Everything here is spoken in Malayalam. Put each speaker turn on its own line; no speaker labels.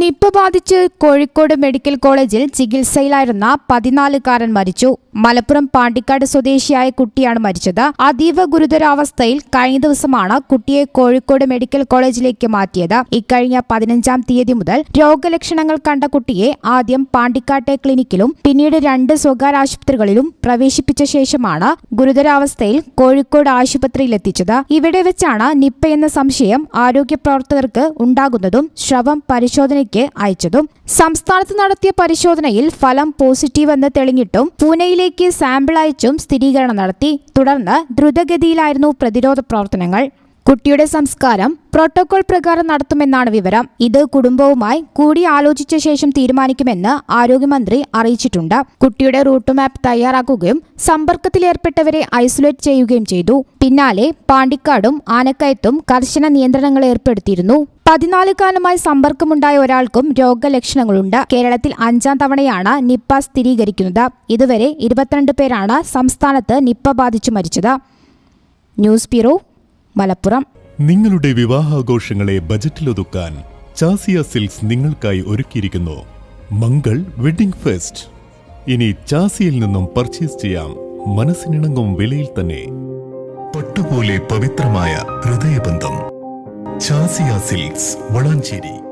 നിപ്പ ബാധിച്ച് കോഴിക്കോട് മെഡിക്കൽ കോളേജിൽ ചികിത്സയിലായിരുന്ന പതിനാലുകാരൻ മരിച്ചു. മലപ്പുറം പാണ്ടിക്കാട് സ്വദേശിയായ കുട്ടിയാണ് മരിച്ചത്. അതീവ ഗുരുതരാവസ്ഥയിൽ കഴിഞ്ഞ ദിവസമാണ് കുട്ടിയെ കോഴിക്കോട് മെഡിക്കൽ കോളേജിലേക്ക് മാറ്റിയത്. ഇക്കഴിഞ്ഞ പതിനഞ്ചാം തീയതി മുതൽ രോഗലക്ഷണങ്ങൾ കണ്ട കുട്ടിയെ ആദ്യം പാണ്ടിക്കാട്ടെ ക്ലിനിക്കിലും പിന്നീട് രണ്ട് സ്വകാര്യ ആശുപത്രികളിലും പ്രവേശിപ്പിച്ച ശേഷമാണ് ഗുരുതരാവസ്ഥയിൽ കോഴിക്കോട് ആശുപത്രിയിലെത്തിച്ചത് ഇവിടെ വെച്ചാണ് നിപ്പ എന്ന സംശയം ആരോഗ്യ പ്രവർത്തകർക്ക് ഉണ്ടാകുന്നതും ശ്രവം പരിശോധനയ്ക്ക് അയച്ചതും. സംസ്ഥാനത്ത് നടത്തിയ പരിശോധനയിൽ ഫലം പോസിറ്റീവ് എന്ന് തെളിഞ്ഞിട്ടും പൂനെയിലേക്ക് സാമ്പിൾ അയച്ചും സ്ഥിരീകരണം നടത്തി. തുടർന്ന് ദ്രുതഗതിയിലായിരുന്നു പ്രതിരോധ പ്രവർത്തനങ്ങൾ. കുട്ടിയുടെ സംസ്കാരം പ്രോട്ടോകോൾ പ്രകാരം നടത്തുമെന്നാണ് വിവരം. ഇത് കുടുംബവുമായി കൂടി ആലോചിച്ച ശേഷം തീരുമാനിക്കുമെന്ന് ആരോഗ്യമന്ത്രി അറിയിച്ചിട്ടുണ്ട്. കുട്ടിയുടെ റൂട്ട് മാപ്പ് തയ്യാറാക്കുകയും സമ്പർക്കത്തിലേർപ്പെട്ടവരെ ഐസൊലേറ്റ് ചെയ്യുകയും ചെയ്തു. പിന്നാലെ പാണ്ടിക്കാടും ആനക്കയത്തും കർശന നിയന്ത്രണങ്ങൾ ഏർപ്പെടുത്തിയിരുന്നു. പതിനാലുകാലമായി സമ്പർക്കമുണ്ടായ ഒരാൾക്കും രോഗലക്ഷണങ്ങളുണ്ട്. കേരളത്തിൽ അഞ്ചാം തവണയാണ് നിപ്പ സ്ഥിരീകരിക്കുന്നത്. ഇതുവരെ ഇരുപത്തിരണ്ട് പേരാണ് സംസ്ഥാനത്ത് നിപ്പ ബാധിച്ചു മരിച്ചത്. News bureau Malappuram.
നിങ്ങളുടെ വിവാഹാഘോഷങ്ങളെ ബജറ്റിലൊതുക്കാൻ ചാസിയ സിൽക്സ് നിങ്ങൾക്കായി ഒരുക്കിയിരിക്കുന്നു. Mangal wedding fest. ഇനി ചാസിയിൽ നിന്നും പർച്ചേസ് ചെയ്യാം. മനസ്സിനിണങ്ങും വിലയിൽ തന്നെ. പട്ടുപോലെ പവിത്രമായ ഹൃദയബന്ധം. ചാസിയ സിൽക്സ് വളാഞ്ചേരി.